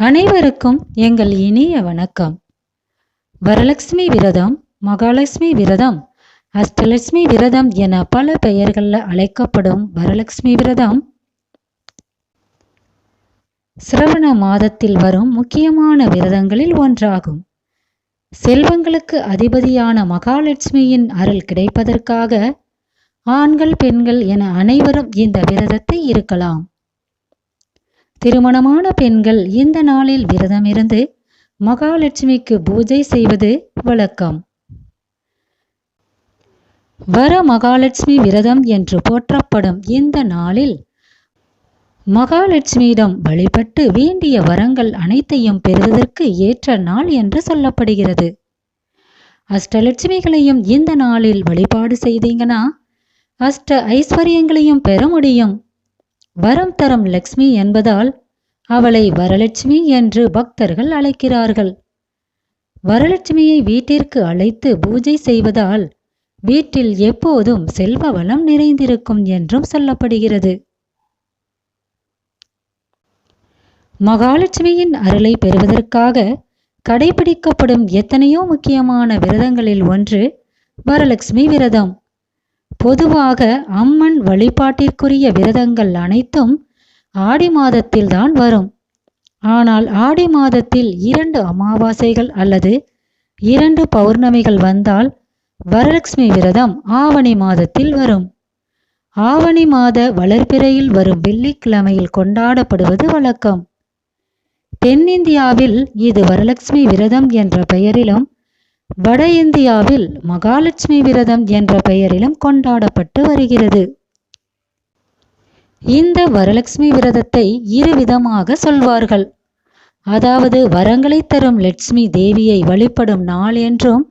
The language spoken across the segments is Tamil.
அனைவருக்கும் எங்கள் இனிய வணக்கம். வரலட்சுமி விரதம் மகாலட்சுமி விரதம் அஷ்டலட்சுமி விரதம் என பல பெயர்களில் அழைக்கப்படும் வரலட்சுமி விரதம். சிரவண மாதத்தில் வரும் முக்கியமான விரதங்களில் ஒன்றாகும். செல்வங்களுக்கு அதிபதியான மகாலட்சுமியின் அருள் கிடைப்பதற்காக ஆண்கள் பெண்கள் என அனைவரும் இந்த விரதத்தை இருக்கலாம். திருமணமான பெண்கள் இந்த நாளில் விரதமிருந்து மகாலட்சுமிக்கு பூஜை செய்வது வழக்கம். வர மகாலட்சுமி விரதம் என்று போற்றப்படும் இந்த நாளில் மகாலட்சுமியிடம் வழிபட்டு வேண்டிய வரங்கள் அனைத்தையும் பெறுவதற்கு ஏற்ற நாள் என்று சொல்லப்படுகிறது. அஷ்டலட்சுமிகளையும் இந்த நாளில் வழிபாடு செய்தீங்கன்னா அஷ்ட ஐஸ்வர்யங்களையும் பெற முடியும். வரம் தரும் லக்ஷ்மி என்பதால் அவளை வரலட்சுமி என்று பக்தர்கள் அழைக்கிறார்கள். வரலட்சுமியை வீட்டிற்கு அழைத்து பூஜை செய்வதால் வீட்டில் எப்போதும் செல்வ வளம் நிறைந்திருக்கும் என்றும் சொல்லப்படுகிறது. மகாலட்சுமியின் அருளை பெறுவதற்காக கடைபிடிக்கப்படும் எத்தனையோ முக்கியமான விரதங்களில் ஒன்று வரலட்சுமி விரதம். பொதுவாக அம்மன் வழிபாட்டிற்குரிய விரதங்கள் அனைத்தும் ஆடி மாதத்தில்தான் வரும். ஆனால் ஆடி மாதத்தில் இரண்டு அமாவாசைகள் அல்லது இரண்டு பௌர்ணமிகள் வந்தால் வரலட்சுமி விரதம் ஆவணி மாதத்தில் வரும். ஆவணி மாத வளர்பிறையில் வரும் வெள்ளிக்கிழமையில் கொண்டாடப்படுவது வழக்கம். தென்னிந்தியாவில் இது வரலட்சுமி விரதம் என்ற பெயரிலும் வட இந்தியாவில் மகாலட்சுமி விரதம் என்ற பெயரிலும் கொண்டாடப்பட்டு வருகிறது. இந்த வரலட்சுமி விரதத்தை இரு விதமாக சொல்வார்கள். அதாவது வரங்களை தரும் லட்சுமி தேவியை வழிபடும் நாள் என்றும்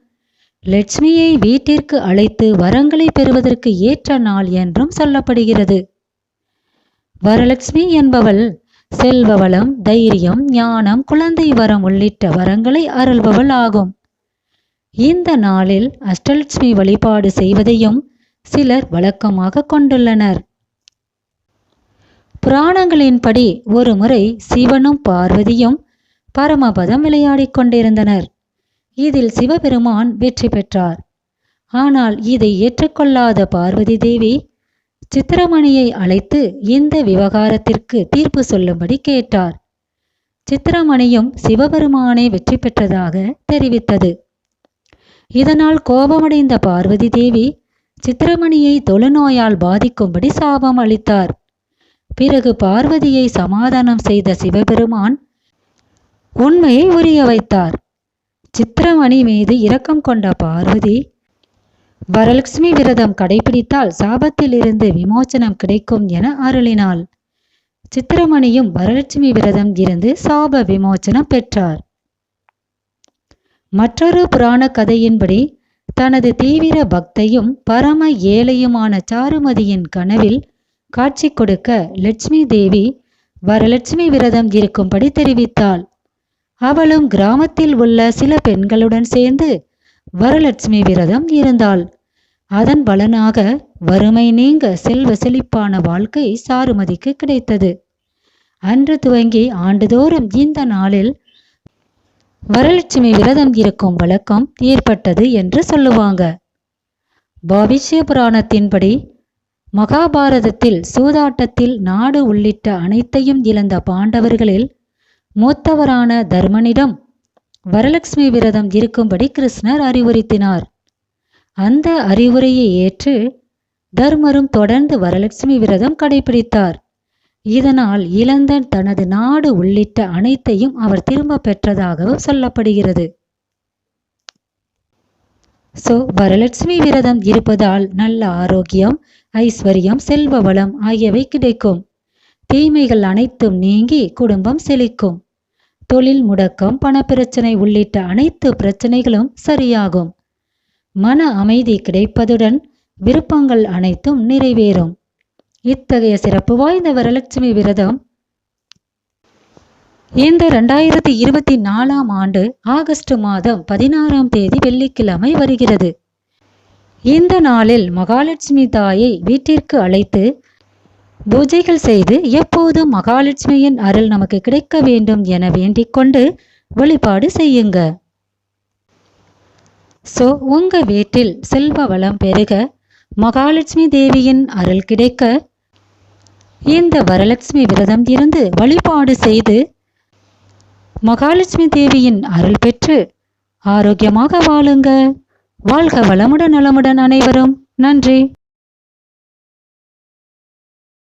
லட்சுமியை வீட்டிற்கு அழைத்து வரங்களை பெறுவதற்கு ஏற்ற நாள் என்றும் சொல்லப்படுகிறது. வரலட்சுமி என்பவள் செல்வ வளம் தைரியம் ஞானம் குழந்தை வரம் உள்ளிட்ட வரங்களை அருள்பவள் ஆகும். இந்த நாளில் அஷ்டலட்சுமி வழிபாடு செய்வதையும் சிலர் வழக்கமாக கொண்டுள்ளனர். புராணங்களின்படி ஒரு முறை சிவனும் பார்வதியும் பரமபதம் விளையாடிக் கொண்டிருந்தனர். இதில் சிவபெருமான் வெற்றி பெற்றார். ஆனால் இதை ஏற்றுக்கொள்ளாத பார்வதி தேவி சித்திரமணியை அழைத்து இந்த விவகாரத்திற்கு தீர்ப்பு சொல்லும்படி கேட்டார். சித்திரமணியும் சிவபெருமானை வெற்றி பெற்றதாக தெரிவித்தது. இதனால் கோபமடைந்த பார்வதி தேவி சித்திரமணியை தொழுநோயால் பாதிக்கும்படி சாபம் அளித்தார். பிறகு பார்வதியை சமாதானம் செய்த சிவபெருமான் உண்மையை உரிய வைத்தார். சித்திரமணி மீது இரக்கம் கொண்ட பார்வதி வரலட்சுமி விரதம் கடைபிடித்தால் சாபத்திலிருந்து விமோச்சனம் கிடைக்கும் என அருளினாள் சித்திரமணியும் வரலட்சுமி விரதம் இருந்து சாப விமோச்சனம் பெற்றார். மற்றொரு புராண கதையின்படி தனது தீவிர பக்தையும் பரம ஏழையுமான சாருமதியின் கனவில் காட்சி கொடுக்க லட்சுமி தேவி வரலட்சுமி விரதம் இருக்கும்படி தெரிவித்தாள். அவளும் கிராமத்தில் உள்ள சில பெண்களுடன் சேர்ந்து வரலட்சுமி விரதம் இருந்தாள். அதன் பலனாக வறுமை நீங்க செல்வ செழிப்பான வாழ்க்கை சாருமதிக்கு கிடைத்தது. அன்று துவங்கி ஆண்டுதோறும் இந்த நாளில் வரலட்சுமி விரதம் இருக்கும் வழக்கம் ஏற்பட்டது என்று சொல்லுவாங்க. பவிஷ்ய புராணத்தின்படி மகாபாரதத்தில் சூதாட்டத்தில் நாடு உள்ளிட்ட அனைத்தையும் இழந்த பாண்டவர்களில் மூத்தவரான தர்மனிடம் வரலட்சுமி விரதம் இருக்கும்படி கிருஷ்ணர் அறிவுறுத்தினார். அந்த அறிவுரையை ஏற்று தர்மரும் தொடர்ந்து வரலட்சுமி விரதம் கடைபிடித்தார். இதனால் இழந்த தனது நாடு உள்ளிட்ட அனைத்தையும் அவர் திரும்ப பெற்றதாகவும் சொல்லப்படுகிறது. சோ வரலட்சுமி விரதம் இருப்பதால் நல்ல ஆரோக்கியம் ஐஸ்வர்யம் செல்வ வளம் ஆகியவை கிடைக்கும். தீமைகள் அனைத்தும் நீங்கி குடும்பம் செழிக்கும். தொழில் முடக்கம் பணப்பிரச்சனை உள்ளிட்ட அனைத்து பிரச்சனைகளும் சரியாகும். மன அமைதி கிடைப்பதுடன் விருப்பங்கள் அனைத்தும் நிறைவேறும். இத்தகைய சிறப்பு வாய்ந்த வரலட்சுமி விரதம். இந்த ரெண்டாயிரத்தி இருபத்தி நாலாம் ஆண்டு ஆகஸ்ட் மாதம் பதினாறாம் தேதி வெள்ளிக்கிழமை வருகிறது. இந்த நாளில் மகாலட்சுமி தாயை வீட்டிற்கு அழைத்து பூஜைகள் செய்து எப்போதும் மகாலட்சுமியின் அருள் நமக்கு கிடைக்க வேண்டும் என வேண்டிக் கொண்டு வழிபாடு செய்யுங்க. ஸோ உங்க வீட்டில் செல்வ வளம் பெருக மகாலட்சுமி தேவியின் அருள் கிடைக்க இந்த வரலட்சுமி விரதம் இருந்து வழிபாடு செய்து மகாலட்சுமி தேவியின் அருள் பெற்று ஆரோக்கியமாக வாழுங்க. வாழ்க வளமுடன் நலமுடன் அனைவரும். நன்றி.